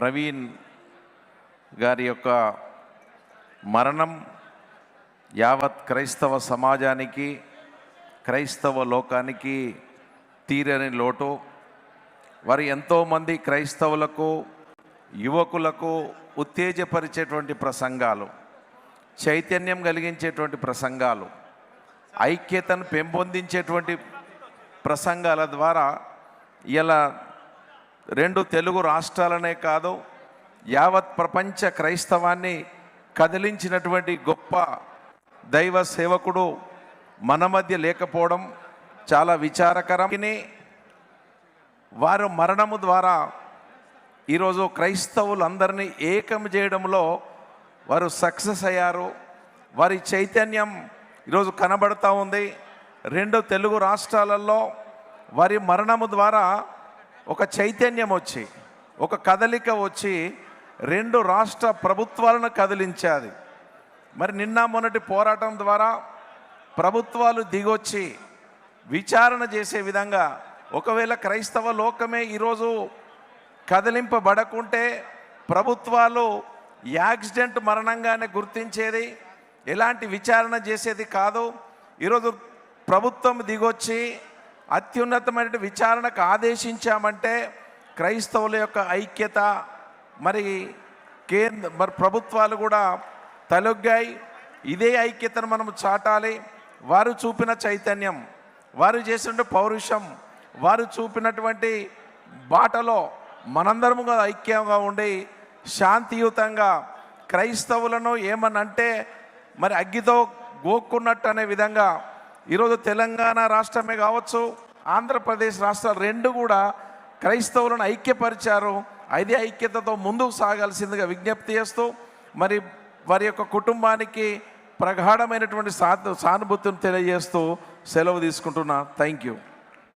ప్రవీణ్ గారి యొక్క మరణం యావత్ క్రైస్తవ సమాజానికి క్రైస్తవ లోకానికి తీరని లోటు. వారు ఎంతోమంది క్రైస్తవులకు యువకులకు ఉత్తేజపరిచేటువంటి ప్రసంగాలు చైతన్యం కలిగించేటువంటి ప్రసంగాలు ఐక్యతను పెంపొందించేటువంటి ప్రసంగాల ద్వారా ఇలా రెండు తెలుగు రాష్ట్రాలనే కాదు యావత్ ప్రపంచ క్రైస్తవాన్ని కదిలించినటువంటి గొప్ప దైవ సేవకుడు మన మధ్య లేకపోవడం చాలా విచారకరం. వారు మరణము ద్వారా ఈరోజు క్రైస్తవులందరినీ ఏకం చేయడంలో వారు సక్సెస్ అయ్యారు. వారి చైతన్యం ఈరోజు కనబడుతూ ఉంది. రెండు తెలుగు రాష్ట్రాలలో వారి మరణము ద్వారా ఒక చైతన్యం వచ్చి ఒక కదలిక వచ్చి రెండు రాష్ట్ర ప్రభుత్వాలను కదిలించాది. మరి నిన్న మొన్నటి పోరాటం ద్వారా ప్రభుత్వాలు దిగొచ్చి విచారణ చేసే విధంగా ఒకవేళ క్రైస్తవ లోకమే ఈరోజు కదిలింపబడకుంటే ప్రభుత్వాలు యాక్సిడెంట్ మరణంగానే గుర్తించేది ఎలాంటి విచారణ చేసేది కాదు. ఈరోజు ప్రభుత్వం దిగొచ్చి అత్యున్నతమైన విచారణకు ఆదేశించామంటే క్రైస్తవుల యొక్క ఐక్యత మరి కేంద్ర మరి ప్రభుత్వాలు కూడా తలొగ్గాయి. ఇదే ఐక్యతను మనం చాటాలి. వారు చూపిన చైతన్యం వారు చేసిన పౌరుషం వారు చూపినటువంటి బాటలో మనందరము కూడా ఐక్యంగా ఉండి శాంతియుతంగా క్రైస్తవులను ఏమనంటే మరి అగ్గితో గోక్కున్నట్టు అనే విధంగా ఈరోజు తెలంగాణ రాష్ట్రమే కావచ్చు ఆంధ్రప్రదేశ్ రాష్ట్రాలు రెండు కూడా క్రైస్తవులను ఐక్యపరిచారు. అదే ఐక్యతతో ముందుకు సాగాల్సిందిగా విజ్ఞప్తి చేస్తూ మరి వారి యొక్క కుటుంబానికి ప్రగాఢమైనటువంటి సా సానుభూతిని తెలియజేస్తూ సెలవు తీసుకుంటున్నా. Thank you.